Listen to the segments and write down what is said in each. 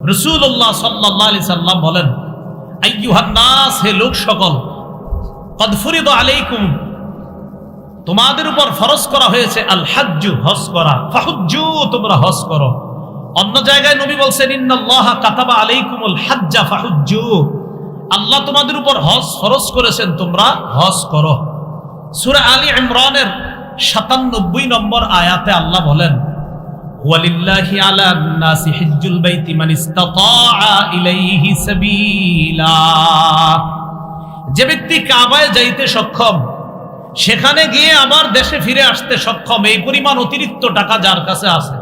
রসুল্লাহ সাল্লাম বলেন লোক সকল, কদ ফুরিদ আলাইকুম, তোমাদের উপর ফরজ করা হয়েছে আল করা। তোমরা করো। অন্য জায়গায় নবী বলছেন আল্লাহ তোমাদের উপর হজ ফরজ করেছেন, তোমরা হজ করো। সূরা আলী ইমরানের 97 নম্বর আয়াতে আল্লাহ বলেন ওয়ালিল্লাহি আলা নাসি হিজ্জুল বাইতি মান ইসতাতাআ ইলাইহি সাবিলা। যে ব্যক্তি কাবায় যাইতে সক্ষম, সেখানে গিয়ে আবার দেশে ফিরে আসতে সক্ষম, এই পরিমাণ অতিরিক্ত টাকা যার কাছে আছে,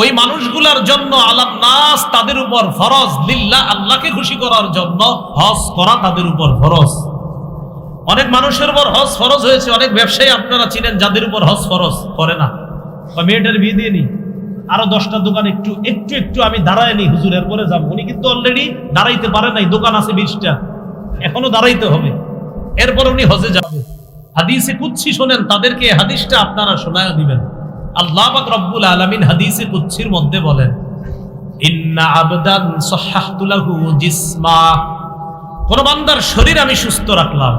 ওই মানুষগুলার জন্য আলাম নাস তাদের উপর ফরজ লিল্লাহ আল্লাহকে খুশি করার জন্য হজ করা তাদের উপর ফরজ। অনেক মানুষের উপর হজ ফরজ হয়েছে, অনেক ব্যবসায়ী আপনারা চিনেন যাদের উপর হজ ফরজ, করে না। মেয়েটার বিয়ে দিয়ে নি? আরও দশটা দোকান একটু একটু একটু আমি দাঁড়ায় নি হুজুরের পরে যাব। উনি কিন্তু অলরেডি দাঁড়াইতে পারে নাই, দোকান আছে বিশটা। এখনও দাঁড়াইতে হবে। এরপর উনি হজে যাবে। হাদিসে কুচ্ছি শোনেন, তাদেরকে হাদিসটা আপনারা শোনায় দিবেন। আল্লাহ রব্বুল আলামিন হাদিসে কুচ্ছির মধ্যে বলেন কোন বান্দার শরীর আমি সুস্থ রাখলাম।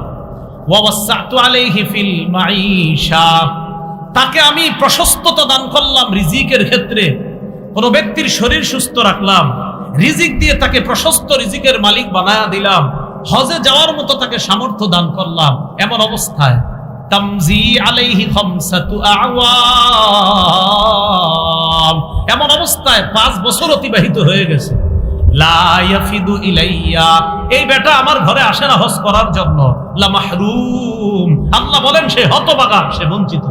তাকে আমি প্রশস্ততা দান করলাম রিজিকের ক্ষেত্রে। কোন ব্যক্তির শরীর সুস্থ রাখলাম, রিজিক দিয়ে তাকে প্রশস্ত রিজিকের মালিক বানায়া দিলাম, হজে যাওয়ার মতো তাকে সামর্থ্য দান করলাম, এমন অবস্থায়। তামজি আলাইহি খামসাতু আওয়াম। এমন অবস্থায় পাঁচ বছর অতিবাহিত হয়ে গেছে। লা ইয়াফিদু ইলাইয়া। এই বেটা আমার ঘরে আসে না হজ করার জন্য। লা মাহরুম। আল্লাহ বলেন সে হতবাগা, সে বঞ্চিত।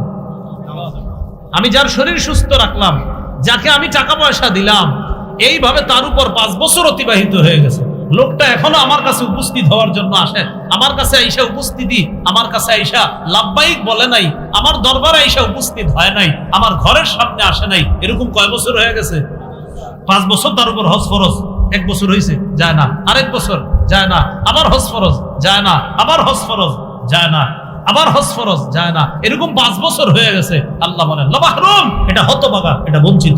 আমি যার শরীর সুস্থ রাখলাম, যাকে আমি টাকা পয়সা দিলাম, এইভাবে তার উপর পাঁচ বছর অতিবাহিত হয়ে গেছে। লোকটা এখনও আমার কাছে উপস্থিত হওয়ার জন্য আসে। আমার কাছে আইসা উপস্থিতি, আমার কাছে আইসা লাভবাহিক বলে নাই, আমার দরবারে আইসা উপস্থিত হয় নাই, আমার ঘরের সামনে আসে নাই। এরকম কয় বছর হয়ে গেছে? পাঁচ বছর তার উপর হজ এক বছর হয়েছে যায় না। আরেক বছর, যায় না। আবার হজ যায় না। আবার হজ যায় না। আবার হজ ফরজ যায় না এরকম পাঁচ বছর হয়ে গেছে আল্লাহ বলেন লবাহরুম এটা হতবাগা এটা বঞ্চিত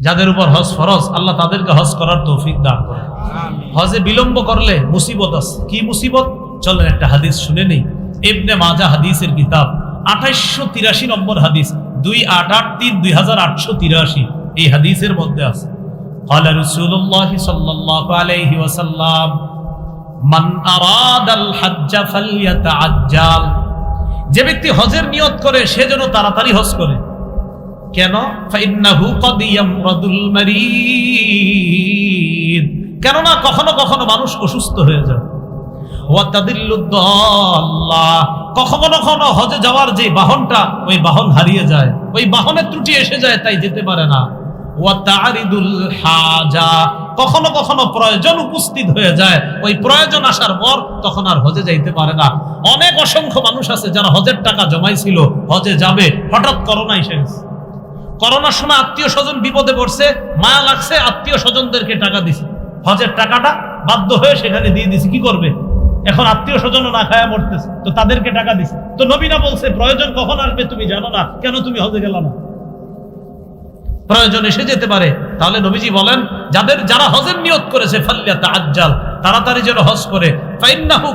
যাদের উপর হজ ফরজ আল্লাহ তাদেরকে হজ করার তৌফিক দান করে হজে বিলম্ব করলে মুসিবত আছে কি মুসিবত চলেন একটা হাদিস শুনে নেই ইবনে মাজা হাদিসের কিতাব আঠাইশো তিরাশি নম্বর হাদিস দুই আট আট তিন দুই হাজার আটশো তিরাশি এই হাদিসের মধ্যে আছে قال رسول الله صلى الله عليه وسلم যে ব্যক্তি হজের নিয়ত করে, সে যেন তাড়াতাড়ি হজ করে। কেন? ফাইন্নাহু কদ কেননা কখনো কখনো মানুষ অসুস্থ হয়ে যায়। কখনো কখনো হজে যাওয়ার যে বাহনটা, ওই বাহন হারিয়ে যায়। ওই বাহনের ত্রুটি এসে যায়, তাই যেতে পারে না। ওয়া তারিদুল হাজা। কখনো কখনো প্রয়োজন উপস্থিত হয়ে যায়। ওই প্রয়োজন আসার পর তখন আর হজে যাইতে পারে না। অনেক অসংখ্য মানুষ আছে যারা হজের টাকা জমাইছিল, হজে যাবে। হঠাৎ করোনা এসে গেছে। করোনার সময় আত্মীয় স্বজন বিপদে পড়ছে, মায়া লাগছে, আত্মীয় স্বজনদেরকে টাকা দিছে। হজের টাকাটা বাধ্য হয়ে সেখানে দিয়ে দিছে। কি করবে? এখন আত্মীয় স্বজনও না খায়া মরতেছে, তো তাদেরকে টাকা দিছে। তো নবীনা বলছে, প্রয়োজন কখন আসবে তুমি জানো না। কেন তুমি হজে গেল না? প্রয়োজন এসে যেতে পারে। তাহলে নবীজি বলেন, যাদের যারা হজের নিয়ত করেছে ফাল্লিয়া তাআজ্জাল তাড়াতাড়ি যেন হজ করে। ফাইন্নাহু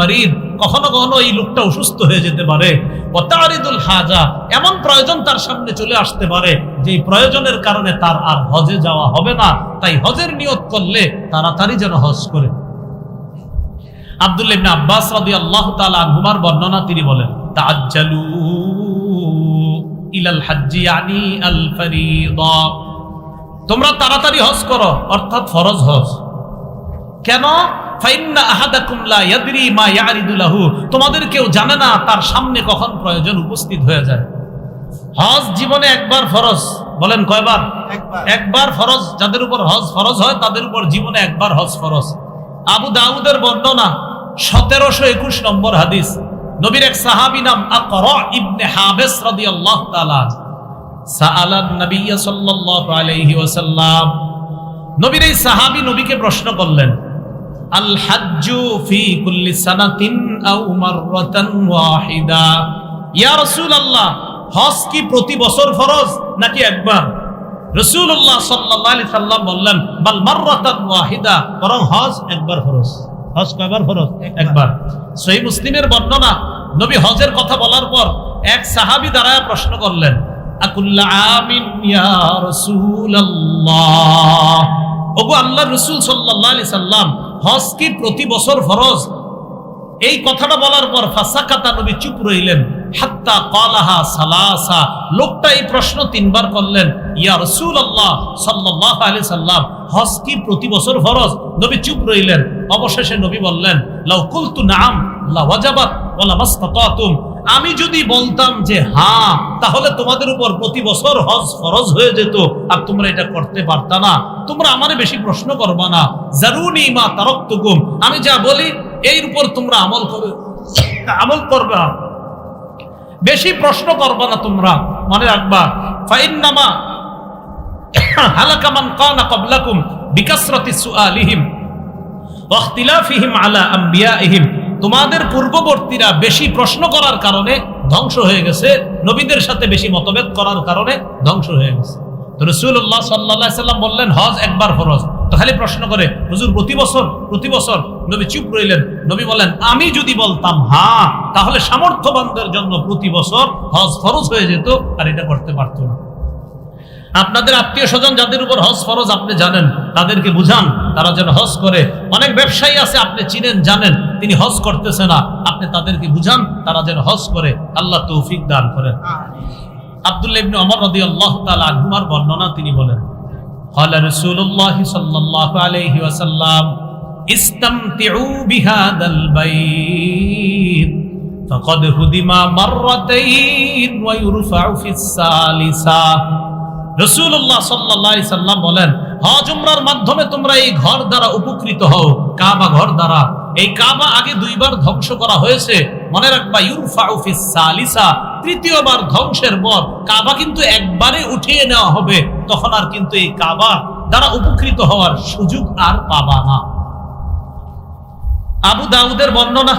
মারিদ, কখনো কখনো এই লোকটা অসুস্থ হয়ে যেতে পারে। ও তারিদুল হাজা, এমন প্রয়োজন তার সামনে চলে আসতে পারে যে প্রয়োজনের কারণে তার আর হজে যাওয়া হবে না। তাই হজের নিয়ত করলে তাড়াতাড়ি যেন হজ করে। ইবনে আব্বাস রাদিয়াল্লাহু তাআলা বর্ণনা তিনি বলেন, তাআজ্জালু। ইলাল হাজ্জি আল ফরিদা। তোমরা তাড়াতাড়ি হজ করো অর্থাৎ ফরজ হজ। কেন? ফাইন্না আহাদাকুম লা ইয়াদরি মা ইয়ারিদু লাহু। তোমাদের কেউ জানে না তার সামনে কখন প্রয়োজন উপস্থিত হয়ে যায়। হজ জীবনে একবার ফরজ বলেন কয়বার? একবার ফরজ যাদের উপর হজ ফরজ হয় তাদের উপর জীবনে একবার হজ ফরজ। আবু দাউদের বর্ণনা সতেরোশো একুশ নম্বর হাদিস। নবীর এক সাহাবি নাম আকর ইবনে হাবেস রাদিয়াল্লাহু তাআলা সাআলান নবী সাল্লাল্লাহু আলাইহি ওয়াসাল্লাম। নবীর এই সাহাবী নবীকে প্রশ্ন করলেন, আল হাজ্জু ফি কুল্লি সানাতিন আও মাররাতান ওয়াহিদা? ইয়া রাসূলুল্লাহ, হজ কি প্রতি বছর ফরজ নাকি একবার? রসুল্লাহ সাল্লাহ সাল্লাম বললেন, বাল মার্রাতান ওয়াহিদা, বরং হজ একবার ফরজ। হজ কয়বার ফরজ? একবার। সহি মুসলিমের বর্ণনা, নবী হজের কথা বলার পর এক সাহাবি দাঁড়ায় প্রশ্ন করলেন আল্লাহ রসুল আলি সাল্লাম, হজ কি প্রতি বছর এই কথাটা বলার পর ফাঁসা কাতা নবী চুপ রইলেন। হাত্তা সালাসা। লোকটা এই প্রশ্ন তিনবার করলেন, ইয়া রাসূলুল্লাহ সাল্লাল্লাহু আলাইহি সাল্লাম কি প্রতি বছর ফরজ? নবী চুপ রইলেন। অবশেষে নবী বললেন নাম লা ওয়াজাবাত ওয়ালা মাস্তাতাতুম। আমি যদি বলতাম যে হ্যাঁ তাহলে তোমাদের উপর প্রতি বছর হজ ফরজ হয়ে যেত, আর তোমরা এটা করতে পারতা না। তোমরা আমারে বেশি প্রশ্ন করবা না। জারুনি মা তারকতুকুম। আমি যা বলি, এর উপর তোমরা আমল করবে আমল করবা। বেশি প্রশ্ন করবা না তোমরা, মনে রাখবা। ফাইন্নামা হালাকা মান কানা ক্বাবলাকুম বিকাসরাতি সুআলিহিম ওয়াখতিলাফিহিম আলা আম্বিয়াইহিম। তোমাদের পূর্ববর্তীরা বেশি প্রশ্ন করার কারণে ধ্বংস হয়ে গেছে, নবীদের সাথে বেশি মতভেদ করার কারণে ধ্বংস হয়ে গেছে। রসুল্লাহ সাল্লাহ সাল্লাম বললেন, হজ একবার ফরজ। তো খালি প্রশ্ন করে হুজুর প্রতি বছর প্রতি বছর নবী চুপ রইলেন। নবী বলেন আমি যদি বলতাম হ্যাঁ তাহলে সামর্থ্যবানদের জন্য প্রতি বছর হজ ফরজ হয়ে যেত আর এটা করতে পারতো না। আপনাদের আত্মীয় স্বজন যাদের উপর হজ ফরজ আপনি জানেন তাদেরকে বুঝান তারা যেন হজ করে। অনেক ব্যবসায়ী আছে আপনি চিনেন জানেন তিনি হজ করতেছে না। আপনি তাদেরকে বুঝান তারা যেন হজ করে। আল্লাহ তৌফিক দান করেন। আব্দুল্লাহ ইবনে ওমর রাদিয়াল্লাহু তাআলা আনহুমার বর্ণনা তিনি বলেন। قال رسول الله صلى الله عليه وسلم استمتعوا بهذا البيت فقد هدم مرتين ويرفع في الثالثة রসুল্লাহ সাল্লাহ সাল্লাম বলেন হজ উমরার মাধ্যমে তোমরা এই ঘর দ্বারা উপকৃত হও কাবা ঘর দ্বারা এই কাবা আগে দুইবার ধ্বংস করা হয়েছে। মনে রাখবা ইউরফা উফিস সালিসা, তৃতীয়বার ধ্বংসের পর কাবা কিন্তু একবারে উঠিয়ে নেওয়া হবে। তখন আর কিন্তু এই কাবা দ্বারা উপকৃত হওয়ার সুযোগ আর পাবা না। আবু দাউদের বর্ণনা,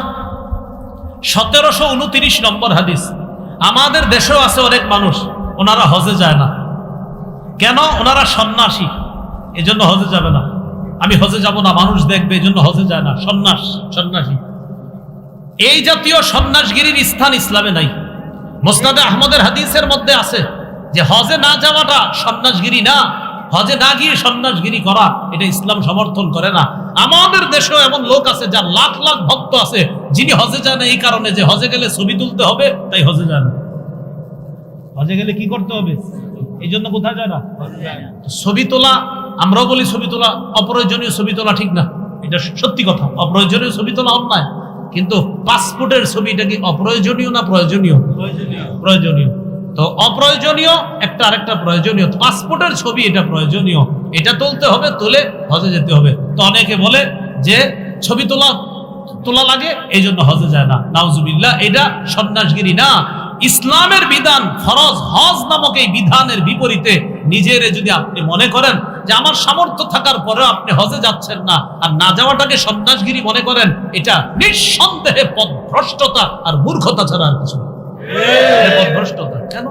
সতেরোশো উনত্রিশ নম্বর হাদিস। আমাদের দেশেও আছে অনেক মানুষ, ওনারা হজে যায় না। কেন? ওনারা সন্ন্যাসী, এজন্য হজে যাবে না। আমি হজে যাব না, মানুষ দেখবে, এই জন্য হজে যায় না। সন্ন্যাস, সন্ন্যাসী। এই জাতীয় সন্ন্যাসগিরির স্থান ইসলামে নাই। মোসনাদে আহমদের হাদিসের মধ্যে আছে যে, হজে না যাওয়াটা সন্ন্যাসগিরি না, হজে না গিয়ে সন্ন্যাসগিরি করা, এটা ইসলাম সমর্থন করে না। আমাদের দেশেও এমন লোক আছে, যার লাখ লাখ ভক্ত আছে, যিনি হজে যায় না এই কারণে যে, হজে গেলে ছবি তুলতে হবে, তাই হজে যায় না। হজে গেলে কি করতে হবে? এই জন্য কোথায় যায় না? ছবি তোলা আমরাও বলি ছবি তোলা অপ্রয়োজনীয় ছবি তোলা ঠিক না। এটা সত্যি কথা। অপ্রয়োজনীয় ছবি তোলা অন্যায়। কিন্তু পাসপোর্টের ছবিটা কি অপ্রয়োজনীয় না প্রয়োজনীয়? প্রয়োজনীয়। তো অপ্রয়োজনীয়, একটা আরেকটা প্রয়োজনীয়। পাসপোর্টের ছবি এটা প্রয়োজনীয়। এটা তুলতে হবে, তুলে হজে যেতে হবে। তো অনেকে বলে যে ছবি তোলা তোলা লাগে এই জন্য হজে যায় না। নাউজুবিল্লাহ, এটা সন্ন্যাসগিরি না। ইসলামের বিধান ফরজ, হজ নামক এই বিধানের বিপরীতে নিজের যদি আপনি মনে করেন যে আমার সামর্থ্য থাকার পরেও আপনি হজে যাচ্ছেন না, আর না যাওয়াটাকে সন্ন্যাসগিরি মনে করেন, এটা নিঃসন্দেহে পদভ্রষ্টতা আর মূর্খতা ছাড়া আর কিছু পদভ্রষ্টতা কেন?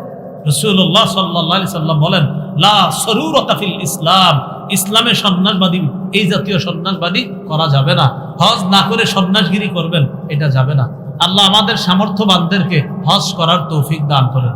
রসুল্লাহ সাল্লাহ সাল্লাম বলেন, লা সরুরতা ফিল ইসলাম। ইসলামে সন্ন্যাসবাদী, এই জাতীয় সন্ন্যাসবাদী করা যাবে না। হজ না করে সন্ন্যাসগিরি করবেন, এটা যাবে না। আল্লাহ আমাদের সামর্থ্যবানদেরকে হজ করার তৌফিক দান করেন।